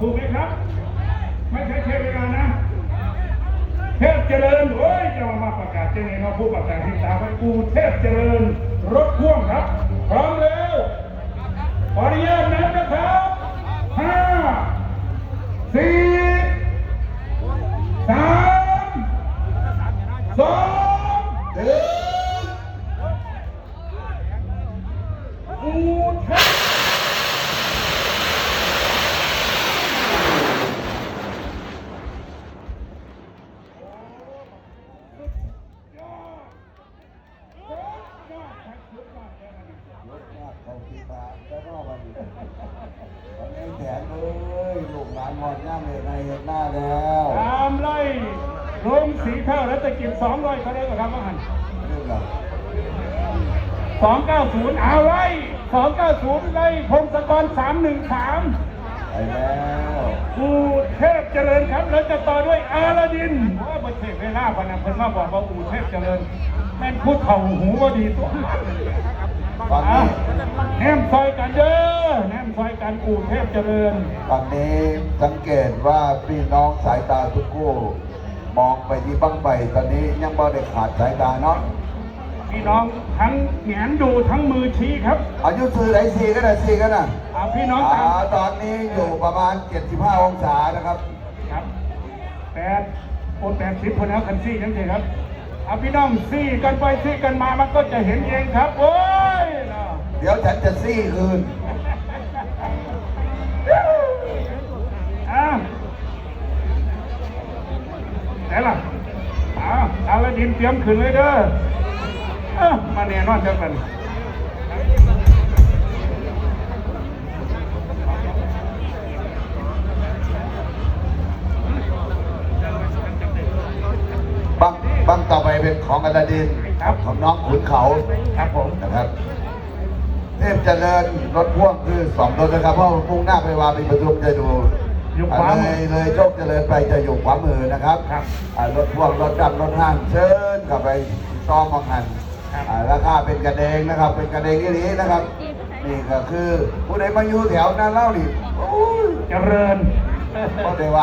ถูกไหมครับ ไม่ใช่เทพเวลานะเทพเจริญโอ้ยจะมามาประกาศเจริญเราผู้ประกาศที่ตาไว้กูเทพเจริญรถพ่วงครับ พร้อมแล้วขออนุญาตนับนะครับห้าสี่สามสองหนึ่งกูเทพ รถมากเขาที่ตา แล้วก็วันนี้วันนี้แถมเลยลูกหลานหอดหน้าเมฆในเห็นหน้าแล้วตามไล่ลงสีข้าวแล้วจะกินสองร้อยเขาได้ไหมครับว่าหันเรื่องอะไรสองเก้าศูนย์เอาไล่สองเก้าศูนย์ไล่พงศกรสามหนึ่งสามไปแล้วกูเทพเจริญครับแล้วจะต่อด้วยอาลาดินว่าประเทศเวลาพนันเพิ่นมาบอกว่าอูเทพเจริญแม่นพูดเข่าหูว่าดีตัวตอ มซอยกันอูเทพเจริญ ตอนนี้สังเกตว่าพี่น้องสายตาทุกคู่มองไปที่บั้งไปตอนนี้ยังไม่ได้ขาดสายตาเนาะพี่น้องทั้งแหงนดูทั้งมือชี้ครับอายุซื้อไหนสี่ก็ได้สี่ก็น่ะอ่าพี่น้องอ่าตาม ตอนนี้อยู่ประมาณ 75 องศานะครับ ครับแปดโอนแปดสิบคนแล้วคันซี่ยังไงครับเอาพี่น้องซี่กันไปซี่กันมามันก็จะเห็นเองครับโอ้ยเนาะเดี๋ยวฉันจะซี่คืน อ้าว ไหนล่ะอ้าวเอาละดินเตรียมขึ้นเลยเด้อเอ้ามาแน่นอนเท่ากันบังบังต่อไปเป็นของอลาดินครับของน้องขุนเขาครับผมนะครับ เทพเจริญรถพ่วงคือสองรถนะครับ เพราะมุ่งหน้าไปวาปีปทุมจะดู อยู่ขวาเลมือยเลยโชคเจริญไปจะอยู่ขวามือนะครับครับอ่ารถพ่วงรถดำรถห้างเชิญกลับไปซ้อมมังหันครับ อ่าราคาเป็นกระเดงนะครับ เป็นกระเดงที่นี้นะครับ นี่ก็คือผู้ใดมาอยู่แถวนั้นเล่าดิโอ้ยเจริญ ก็ได้ว่า